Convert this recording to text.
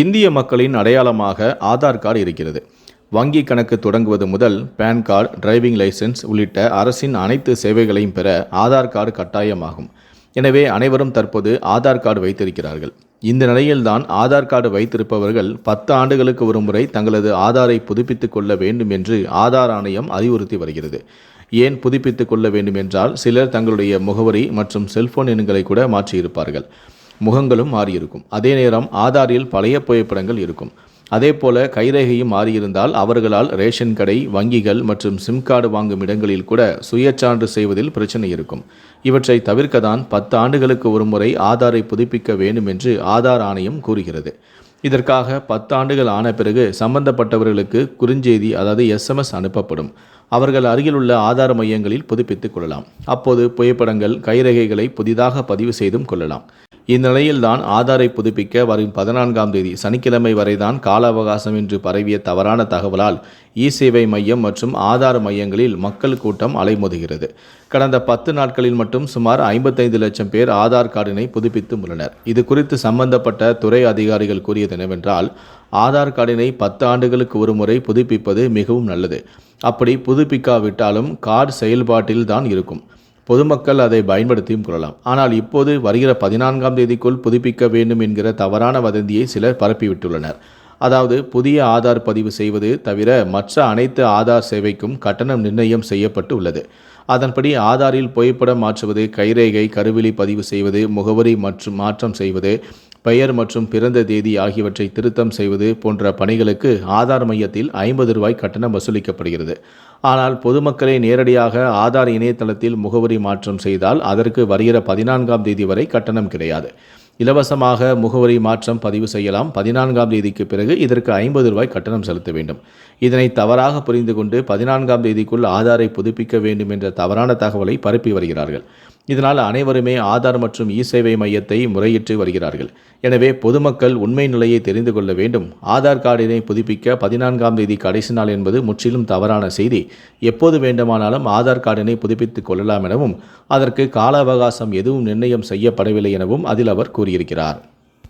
இந்திய மக்களின் அடையாளமாக ஆதார் கார்டு இருக்கிறது. வங்கி கணக்கு தொடங்குவது முதல் பேன் கார்டு டிரைவிங் லைசன்ஸ் உள்ளிட்ட அரசின் அனைத்து சேவைகளையும் பெற ஆதார் கார்டு கட்டாயமாகும். எனவே அனைவரும் தற்போது ஆதார் கார்டு வைத்திருக்கிறார்கள். இந்த நிலையில்தான் ஆதார் கார்டு வைத்திருப்பவர்கள் பத்து ஆண்டுகளுக்கு ஒரு முறை தங்களது ஆதாரை புதுப்பித்துக் கொள்ள வேண்டும் என்று ஆதார் ஆணையம் அறிவுறுத்தி வருகிறது. ஏன் புதுப்பித்துக் கொள்ள வேண்டும் என்றால் சிலர் தங்களுடைய முகவரி மற்றும் செல்போன் எண்களை கூட மாற்றியிருப்பார்கள். முகங்களும் மாறியிருக்கும். அதே நேரம் ஆதாரில் பழைய புகைப்படங்கள் இருக்கும். அதே போல கைரேகையும் மாறியிருந்தால் அவர்களால் ரேஷன் கடை வங்கிகள் மற்றும் சிம் கார்டு வாங்கும் இடங்களில் கூட சுயச்சான்று செய்வதில் பிரச்சனை இருக்கும். இவற்றை தவிர்க்க தான் பத்து ஆண்டுகளுக்கு ஒரு முறை ஆதாரை புதுப்பிக்க வேண்டும் என்று ஆதார் ஆணையம் கூறுகிறது. இதற்காக பத்து ஆண்டுகள் ஆன பிறகு சம்பந்தப்பட்டவர்களுக்கு குறுஞ்செய்தி அதாவது எஸ்எம்எஸ் அனுப்பப்படும். அவர்கள் அருகிலுள்ள ஆதார மையங்களில் புதுப்பித்துக் கொள்ளலாம். அப்போது புகைப்படங்கள் கைரேகைகளை புதிதாக பதிவு செய்தும் கொள்ளலாம். இந்நிலையில்தான் ஆதாரை புதுப்பிக்க வரும் பதினான்காம் தேதி சனிக்கிழமை வரைதான் கால அவகாசம் என்று பரவிய தவறான தகவலால் இ சேவை மையம் மற்றும் ஆதார் மையங்களில் மக்கள் கூட்டம் அலைமோதுகிறது. கடந்த பத்து நாட்களில் மட்டும் சுமார் ஐம்பத்தைந்து லட்சம் பேர் ஆதார் கார்டினை புதுப்பித்து உள்ளனர். இது குறித்து சம்பந்தப்பட்ட துறை அதிகாரிகள் கூறியது என்னவென்றால் ஆதார் கார்டினை பத்து ஆண்டுகளுக்கு ஒரு முறை புதுப்பிப்பது மிகவும் நல்லது. அப்படி புதுப்பிக்காவிட்டாலும் கார்டு செயல்பாட்டில் தான் இருக்கும். பொதுமக்கள் அதை பயன்படுத்தியும் கொள்ளலாம். ஆனால் இப்போது வருகிற பதினான்காம் தேதிக்குள் புதுப்பிக்க வேண்டும் என்கிற தவறான வதந்தியை சிலர் பரப்பிவிட்டுள்ளனர். அதாவது புதிய ஆதார் பதிவு செய்வது தவிர மற்ற அனைத்து ஆதார் சேவைக்கும் கட்டணம் நிர்ணயம் செய்யப்பட்டு உள்ளது அதன்படி ஆதாரில் புகைப்படம் மாற்றுவது கைரேகை கருவிழி பதிவு செய்வது முகவரி மற்றும் மாற்றம் செய்வது பெயர் மற்றும் பிறந்த தேதி ஆகியவற்றை திருத்தம் செய்வது போன்ற பணிகளுக்கு ஆதார் மையத்தில் ஐம்பது ரூபாய் கட்டணம் வசூலிக்கப்படுகிறது. ஆனால் பொதுமக்களை நேரடியாக ஆதார் இணையதளத்தில் முகவரி மாற்றம் செய்தால் அதற்கு வருகிற பதினான்காம் தேதி வரை கட்டணம் கிடையாது. இலவசமாக முகவரி மாற்றம் பதிவு செய்யலாம். பதினான்காம் தேதிக்கு பிறகு இதற்கு ஐம்பது ரூபாய் கட்டணம் செலுத்த வேண்டும். இதனை தவறாக புரிந்து கொண்டு பதினான்காம் தேதிக்குள் ஆதாரை புதுப்பிக்க வேண்டும் என்ற தவறான தகவலை பரப்பி வருகிறார்கள். இதனால் அனைவருமே ஆதார் மற்றும் இ சேவை மையத்தை முறையிட்டு வருகிறார்கள். எனவே பொதுமக்கள் உண்மை நிலையை தெரிந்து கொள்ள வேண்டும். ஆதார் கார்டினை புதுப்பிக்க பதினான்காம் தேதி கடைசி நாள் என்பது முற்றிலும் தவறான செய்தி. எப்போது வேண்டுமானாலும் ஆதார் கார்டினை புதுப்பித்துக் கொள்ளலாம் எனவும் அதற்கு கால அவகாசம் எதுவும் நிர்ணயம் செய்யப்படவில்லை எனவும் அதில் அவர் கூறியிருக்கிறார்.